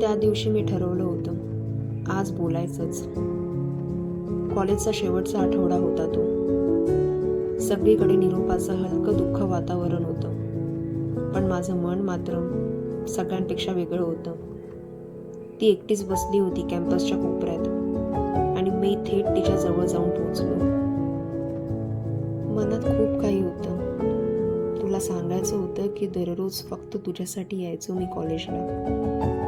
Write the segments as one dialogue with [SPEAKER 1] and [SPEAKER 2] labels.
[SPEAKER 1] त्या दिवशी मी ठरवलं होतं. आज बोलायचंच. कॉलेजचा शेवटचा आठवडा होता तो. सगळीकडे निरोपाचं हलकं दुःख वातावरण होतं. पण माझं मन मात्र सगळ्यांपेक्षा वेगळं होतं. ती एकटीच बसली होती कॅम्पसच्या कोपऱ्यात आणि मी थेट तिच्या जवळ जाऊन पोहोचलो. मनात खूप काही होतं. तुला सांगायचं होतं की दररोज फक्त तुझ्यासाठी यायचो मी कॉलेजला.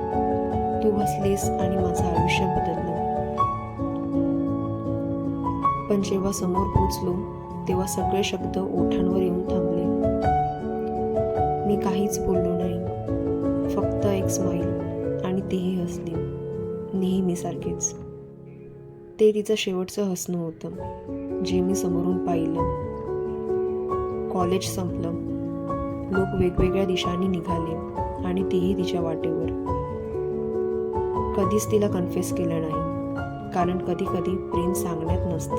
[SPEAKER 1] तू हसलीस आणि माझं आयुष्य बदललं. पण जेव्हा समोर पोचलो तेव्हा सगळे शब्द ओठांवर येऊन थांबले. मी काहीच बोललो नाही. फक्त एक स्माईल आणि तीही हसली. नेहमीसारखेच ते तिचं शेवटचं हसणं होतं जे मी समोरून पाहिलं. कॉलेज संपलं. लोक वेगवेगळ्या दिशांनी निघाले आणि तेही तिच्या वाटेवर. कधीच तिला कन्फेस केलं नाही. कारण कधी कधी प्रेम सांगण्यात नसतं.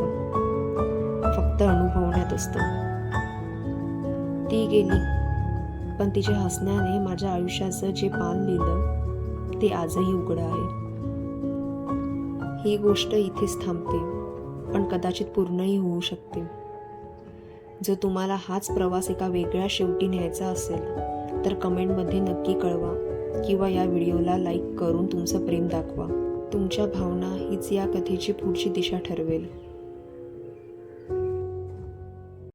[SPEAKER 1] फक्त अनुभवण्यात असतं. ती गेली. पण तिच्या हसण्याने माझ्या आयुष्याचं जे पान लिहिलं ते आजही उघडं आहे. ही गोष्ट इथेच थांबते. पण कदाचित पूर्णही होऊ शकते. जर तुम्हाला हाच प्रवास एका वेगळ्या शेवटी न्यायचा असेल तर कमेंटमध्ये नक्की कळवा. किंवा या व्हिडिओला लाईक करून तुमचं प्रेम दाखवा. तुमच्या भावना हीच या कथेची पुढची दिशा ठरवेल.